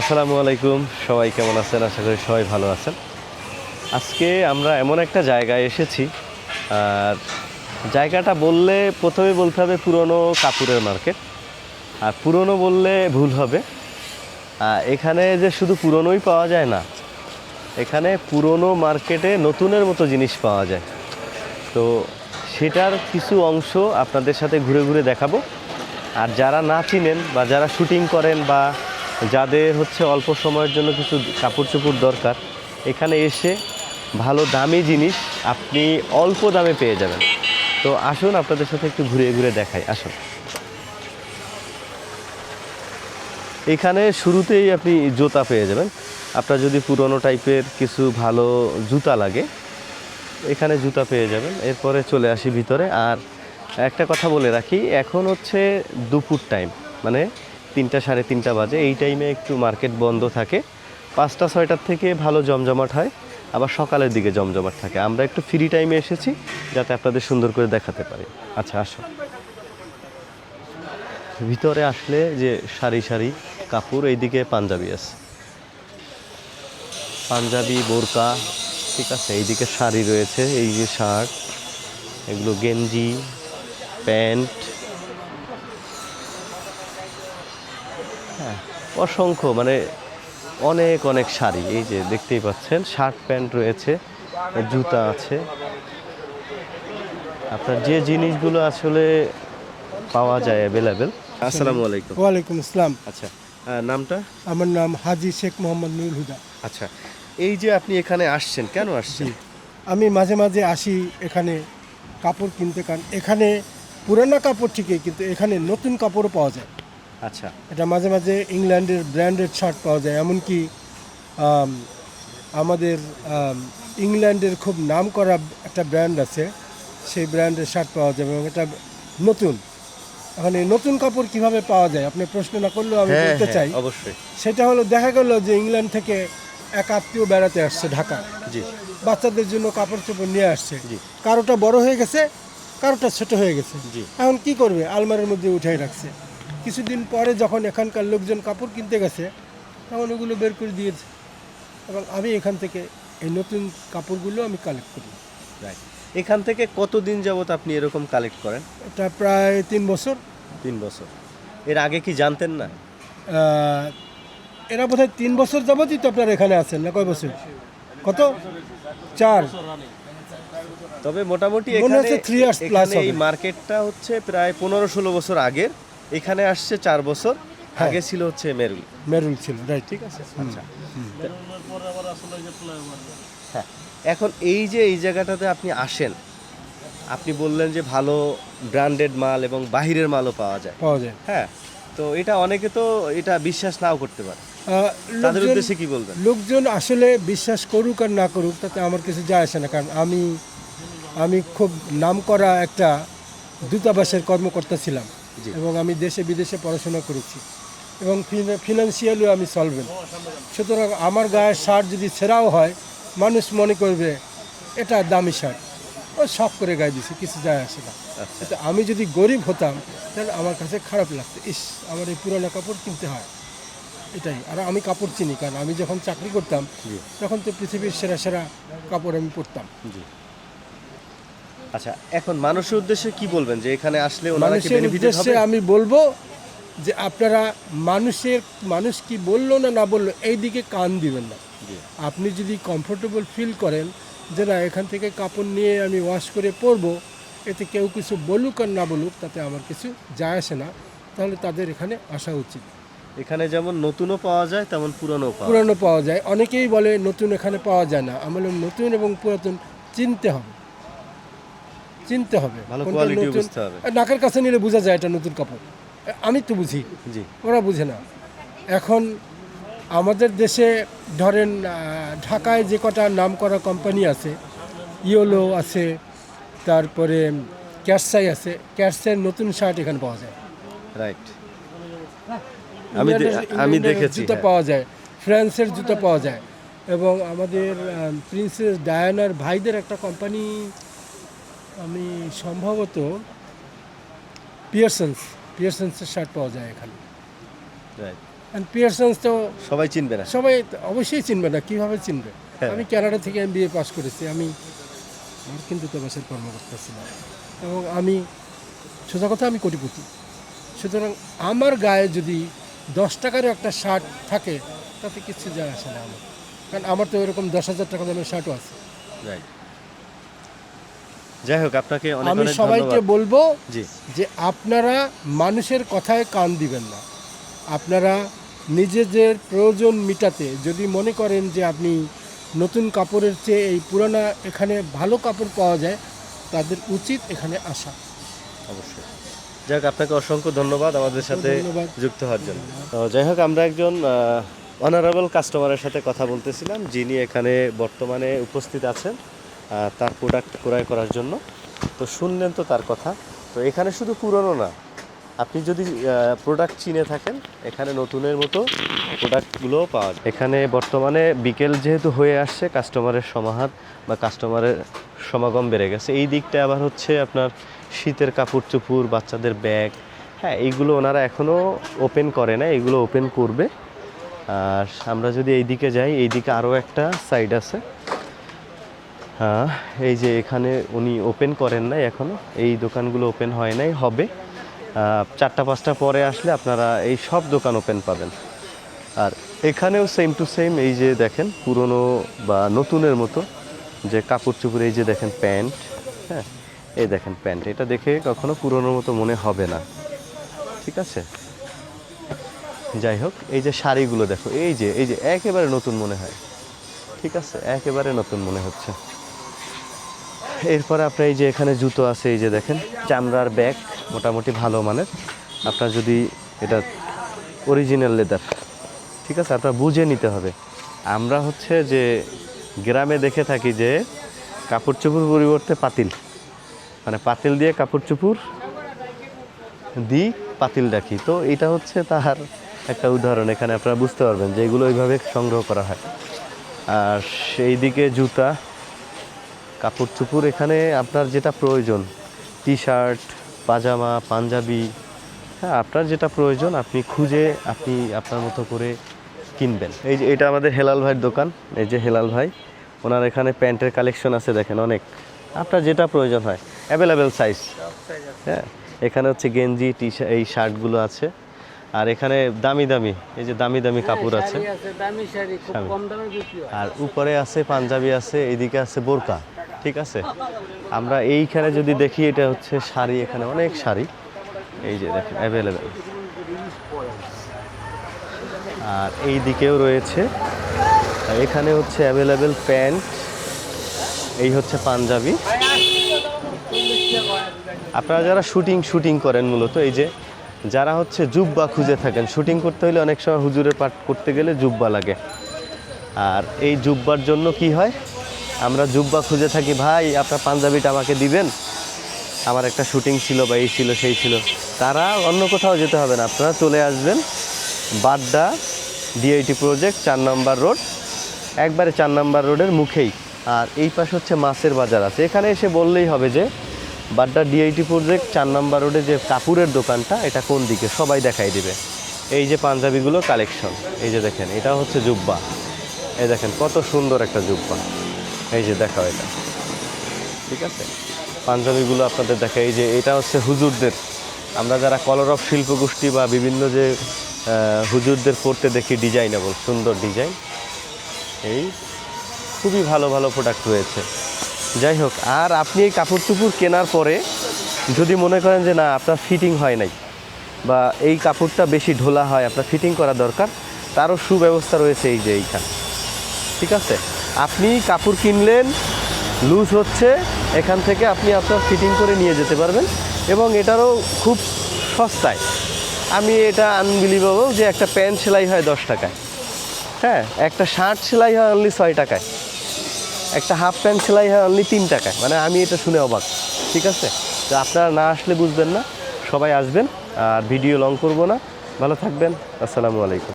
আসসালামু আলাইকুম। সবাই কেমন আছেন? আশা করি সবাই ভালো আছেন। আজকে আমরা এমন একটা জায়গায় এসেছি, আর জায়গাটা বললে প্রথমে বলতে হবে পুরনো কাপড়ের মার্কেট। আর পুরনো বললে ভুল হবে। এখানে যে শুধু পুরনোই পাওয়া যায় না, এখানে পুরনো মার্কেটে নতুনের মতো জিনিস পাওয়া যায়। তো সেটার কিছু অংশ আপনাদের সাথে ঘুরে ঘুরে দেখাবো। আর যারা না চিনেন বা যারা শুটিং করেন বা যাদের হচ্ছে অল্প সময়ের জন্য কিছু কাপড় চোপড় দরকার, এখানে এসে ভালো দামি জিনিস আপনি অল্প দামে পেয়ে যাবেন। তো আসুন আপনাদের সাথে একটু ঘুরে ঘুরে দেখাই, আসুন। এখানে শুরুতেই আপনি জুতা পেয়ে যাবেন। আপনার যদি পুরনো টাইপের কিছু ভালো জুতা লাগে, এখানে জুতা পেয়ে যাবেন। এরপরে চলে আসি ভিতরে। আর একটা কথা বলে রাখি, এখন হচ্ছে দুপুর টাইম মানে তিনটা, সাড়ে তিনটা বাজে। এই টাইমে একটু মার্কেট বন্ধ থাকে। পাঁচটা, ছয়টার থেকে ভালো জমজমাট হয়। আবার সকালের দিকে জমজমাট থাকে। আমরা একটু ফ্রি টাইমে এসেছি, যাতে আপনাদের সুন্দর করে দেখাতে পারি। আচ্ছা আসো। ভিতরে আসলে যে সারি সারি কাপড়, এইদিকে পাঞ্জাবি আছে। পাঞ্জাবি, বোরকা, ঠিক আছে, এইদিকে শাড়ি রয়েছে, এই যে শার্ট, এগুলো গেঞ্জি, প্যান্ট অসংখ্য মানে অনেক অনেক শাড়ি। এই যে দেখতেই পাচ্ছেন শার্ট প্যান্ট রয়েছে জুতা আছে। আপনার যে জিনিসগুলো আসলে পাওয়া যায় অ্যাভেলেবেল আসসালামু আলাইকুম। ওয়ালাইকুম আসসালাম। আচ্ছা নামটা? আমার নাম হাজি শেখ মোহাম্মদ নুরুল হুদা। আচ্ছা এই যে আপনি এখানে আসছেন কেন আসছেন? আমি মাঝে মাঝে আসি এখানে কাপড় কিনতে কারণ এখানে পুরানো কাপড় ঠিকই কিন্তু এখানে নতুন কাপড়ও পাওয়া যায়। আচ্ছা। এটা মাঝে মাঝে ইংল্যান্ডের ব্র্যান্ডেড শার্ট পাওয়া যায় এমনকি আমাদের ইংল্যান্ডের খুব নাম করা একটা ব্র্যান্ড আছে সেই ব্র্যান্ডের শার্ট পাওয়া যাবে এবং এটা নতুন। এখন এই নতুন কাপড় কীভাবে পাওয়া যায়? আপনি প্রশ্ন না করলেও আমি হ্যাঁ বলতে চাই। হ্যাঁ, অবশ্যই। সেটা হলো দেখা গেল যে ইংল্যান্ড থেকে এক আত্মীয় বেড়াতে আসছে ঢাকা। জি। বাচ্চাদের জন্য কাপড় চোপড় নিয়ে আসছে। জি। কারোটা বড় হয়ে গেছে কারোটা ছোট হয়ে গেছে। জি। এখন কি করবে? আলমারির মধ্যে উঠাই রাখছে। কিছুদিন পরে যখন এখানকার লোকজন কাপড় কিনতে গেছে তখন ওগুলো বের করে দিয়েছে। এবং আমি এখান থেকে এই নতুন কাপড়গুলো আমি কালেক্ট করি। রাইট এখান থেকে কতদিন যাবত আপনি এরকম কালেক্ট করেন? এটা প্রায় তিন বছর। তিন বছর। এর আগে কি জানতেন না? এরা বোধহয় তিন বছর যাবতই তো আপনার এখানে আছেন না? কয় বছর? কত? চার। তবে মোটামুটি এখানে এই মার্কেটটা হচ্ছে প্রায় পনেরো ষোলো বছর আগের। এখানে আসছে চার বছর হ্যাঁ। আগে ছিল হচ্ছে মেরুল। মেরুল ছিল রাইট ঠিক আছে আচ্ছা। হ্যাঁ এখন এই যে এই জায়গাটাতে আপনি আসেন আপনি বললেন যে ভালো ব্র্যান্ডেড মাল এবং বাহিরের মালও পাওয়া যায়। পাওয়া যায়। হ্যাঁ তো এটা অনেকে তো এটা বিশ্বাস নাও করতে পারে। তাদের উদ্দেশ্যে কি বলবেন? লোকজন আসলে বিশ্বাস করুক আর না করুক তাতে আমার কিছু যায় আসে না। কারণ আমি আমি খুব নামকরা একটা দূতাবাসের কর্মকর্তা ছিলাম। এবং আমি দেশে বিদেশে পড়াশোনা করেছি। এবং ফিনান্সিয়ালিও আমি সলভেন্ট সুতরাং আমার গায়ের শার্ট যদি ছেঁড়াও হয় মানুষ মনে করবে এটা দামি শার্ট ও শখ করে গায়ে দিছে কিছু যায় আসে না। আচ্ছা। কিন্তু আমি যদি গরিব হতাম তাহলে আমার কাছে খারাপ লাগতো। ইস আমার এই পুরানো কাপড় কিনতে হয়। এটাই। আর আমি কাপড় চিনি কারণ আমি যখন চাকরি করতাম। তখন তো পৃথিবীর সেরা সেরা কাপড় আমি পরতাম। জি। আচ্ছা এখন মানুষের উদ্দেশ্যে কি বলবেন যে এখানে আসলে ওনারা কি হবে? আমি বলব যে আপনারা মানুষের মানুষ কি বলল না না বলল এই দিকে কান দিবেন না। আপনি যদি কমফোর্টেবল ফিল করেন যে না এখান থেকে কাপড় নিয়ে আমি ওয়াশ করে পরবো এতে কেউ কিছু বলুক আর না বলুক তাতে আমার কিছু যায় আসে না। তাহলে তাদের এখানে আসা উচিত। এখানে যেমন নতুনও পাওয়া যায় তেমন পুরনো পুরানো পাওয়া যায়। অনেকেই বলে নতুন এখানে পাওয়া যায় না। আমি নতুন এবং পুরাতন চিনতে হবে। চিনতে হবে। ভালো কোনটা বুঝতে হবে। নাকের কাছে নিলে বোঝা যায় এটা নতুন কাপড়। আমি তো বুঝি। জি। ওরা বুঝে না। এখন আমাদের দেশে ধরেন ঢাকায় যে কটা নাম করা কোম্পানি আছে ইয়োলো আছে তারপরে ক্যাটসাই আছে ক্যাটসাইয়ের নতুন শার্ট এখানে পাওয়া যায়। রাইট আমি দে- আমি ইংল্যান্ডের দেখেছি জুতো হ্যাঁ। পাওয়া যায় ফ্রান্সের জুতো পাওয়া যায়। এবং আমাদের প্রিন্সেস ডায়ানার ভাইদের একটা কোম্পানি আমি সম্ভবত পিয়ারসন্স পিয়ারসন্সের শার্ট পাওয়া যায় এখানে। Right. পিয়ারসন্স তো সবাই চিনবে না। সবাই অবশ্যই চিনবে না কীভাবে চিনবে? হ্যাঁ। আমি কানাডা থেকে এম বিএ পাস করেছি আমি মার্কিন দূতাবাসের কর্মকর্তা ছিলাম। এবং আমি সোজা কথা আমি কোটিপতি। সুতরাং আমার গায়ে যদি দশ টাকারও একটা শার্ট থাকে তাতে কিছু যায় আসে না আমার। কারণ আমার তো এরকম দশ হাজার টাকা দামের শার্টও আছে। রাইট যাই হোক আপনাকে আমি সবাইকে বলব যে আপনারা মানুষের কথায় কান দিবেন না। আপনারা নিজেদের প্রয়োজন মিটাতে যদি মনে করেন যে আপনি নতুন কাপড়ের চেয়ে এই পুরানা এখানে ভালো কাপড় পাওয়া যায় তাদের উচিত এখানে আসা। অবশ্যই। যাই হোক আপনাকে অসংখ্য ধন্যবাদ আমাদের সাথে যুক্ত হওয়ার জন্য। যাই হোক আমরা একজন অনারেবল কাস্টমারের সাথে কথা বলতেছিলাম যিনি এখানে বর্তমানে উপস্থিত আছেন। তার প্রোডাক্ট ক্রয় করার জন্য। তো শুনলেন তো তার কথা। তো এখানে শুধু পুরনো না, আপনি যদি প্রোডাক্ট চিনে থাকেন, এখানে নতুনের মতো প্রোডাক্টগুলো পাওয়া যায়। এখানে বর্তমানে বিকেল যেহেতু হয়ে আসছে কাস্টমারের সমাহার বা কাস্টমারের সমাগম বেড়ে গেছে। এই দিকটা আবার হচ্ছে আপনার শীতের কাপড় চোপড় বাচ্চাদের ব্যাগ হ্যাঁ এইগুলো ওনারা এখনও ওপেন করে না, এগুলো ওপেন করবে। আর আমরা যদি এই দিকে যাই এই দিকে আরও একটা সাইড আছে। এই যে এখানে উনি ওপেন করেন নাই এখনও এই দোকানগুলো ওপেন হয় নাই, হবে। চারটা, পাঁচটা পরে আসলে আপনারা এই সব দোকান ওপেন পাবেন। আর এখানেও সেম টু সেম এই যে দেখেন, পুরনো বা নতুনের মতো যে কাপড় চোপড়, এই যে দেখেন প্যান্ট হ্যাঁ এই দেখেন প্যান্ট। এটা দেখে কখনো পুরনোর মতো মনে হবে না। ঠিক আছে? যাই হোক, এই যে শাড়িগুলো দেখো, এই যে এই যে একেবারে নতুন মনে হয়। ঠিক আছে? একেবারে নতুন মনে হচ্ছে। এরপরে আপনার এই যে এখানে জুতো আছে, এই যে দেখেন, চামড়ার ব্যাগ, মোটামুটি ভালো মানের। আপনার যদি এটা অরিজিনাল লেদার ঠিক আছে? আপনার বুঝে নিতে হবে। আমরা হচ্ছে যে গ্রামে দেখে থাকি যে কাপড় চোপড় পরিবর্তে পাতিল। মানে পাতিল দিয়ে কাপড় চোপড় দিই পাতিল ডাকি তো এটা হচ্ছে তার একটা উদাহরণ। এখানে আপনারা বুঝতে পারবেন যে এগুলো ওইভাবে সংগ্রহ করা হয়। আর সেই দিকে জুতা কাপড় চোপড় এখানে আপনার যেটা প্রয়োজন টি শার্ট পাজামা পাঞ্জাবি হ্যাঁ আপনার যেটা প্রয়োজন আপনি খুঁজে আপনি আপনার মতো করে কিনবেন। এই যে এটা আমাদের হেলাল ভাইয়ের দোকান এই যে হেলাল ভাই ওনার এখানে প্যান্টের কালেকশন আছে দেখেন অনেক। আপনার যেটা প্রয়োজন হয় অ্যাভেলেবেল সাইজ হ্যাঁ এখানে হচ্ছে গেঞ্জি টি এই শার্টগুলো আছে। আর এখানে দামি দামি এই যে দামি দামি কাপড় আছে। হয়। আর উপরে আছে পাঞ্জাবি আছে এইদিকে আছে বোরকা। ঠিক আছে? আমরা এইখানে যদি দেখি, এটা হচ্ছে শাড়ি এখানে, অনেক শাড়ি। এই যে দেখেন অ্যাভেলেবেল আর এই দিকেও রয়েছে এখানে হচ্ছে অ্যাভেলেবেল প্যান্ট। এই হচ্ছে পাঞ্জাবি। আপনারা যারা শুটিং শুটিং করেন মূলত, এই যে যারা হচ্ছে জুব্বা খুঁজে থাকেন, শুটিং করতে হলে অনেক সময় হুজুরের পাঠ করতে গেলে জুব্বা লাগে। আর এই জুব্বার জন্য কি হয়? আমরা জুব্বা খুঁজে থাকি, ভাই, আপনার পাঞ্জাবিটা আমাকে দিবেন? আমার একটা শুটিং ছিল বা এই ছিল, সেই ছিল। তারা অন্য কোথাও যেতে হবে না, আপনারা চলে আসবেন বাড্ডা ডিআইটি প্রজেক্ট চার নম্বর রোড। একবারে চার নম্বর রোডের মুখেই। আর এই পাশে হচ্ছে মাছের বাজার আছে। এখানে এসে বললেই হবে যে, বাড্ডা ডিআইটি প্রজেক্ট চার নম্বর রোডে যে কাপুরের দোকানটা, এটা কোন দিকে? সবাই দেখাই দিবে। এই যে পাঞ্জাবিগুলো কালেকশন এই যে দেখেন, এটা হচ্ছে জুব্বা। এই দেখেন, কত সুন্দর একটা জুব্বা। এই যে দেখাও এটা। ঠিক আছে? পাঞ্জাবিগুলো আপনাদের দেখা, এই যে এটা হচ্ছে হুজুরদের। আমরা যারা কলরব শিল্পগোষ্ঠী বা বিভিন্ন যে হুজুরদের পড়তে দেখি ডিজাইনেবল, সুন্দর ডিজাইন। এই খুবই ভালো ভালো প্রোডাক্ট রয়েছে। যাই হোক, আর আপনি এই কাপড় চুপুর কেনার পরে যদি মনে করেন যে না, আপনার ফিটিং হয় নাই বা এই কাপড়টা বেশি ঢোলা হয়, আপনার ফিটিং করা দরকার, তারও সুব্যবস্থা রয়েছে এই যে এইখানে। ঠিক আছে? আপনি কাপড় কিনলেন লুজ হচ্ছে, এখান থেকে আপনি আপনার ফিটিং করে নিয়ে যেতে পারবেন এবং এটারও খুব সস্তায়। আমি এটা আনবিলিভেবল যে একটা প্যান্ট সেলাই হয় দশ টাকায়। হ্যাঁ একটা শার্ট সেলাই হয় অনলি ছয় টাকায়। একটা হাফ প্যান্ট সেলাই হয় অনলি তিন টাকায়। মানে আমি এটা শুনে অবাক। ঠিক আছে? তো আপনারা না আসলে বুঝবেন না। সবাই আসবেন, আর ভিডিও লং করব না। ভালো থাকবেন। আসসালামু আলাইকুম।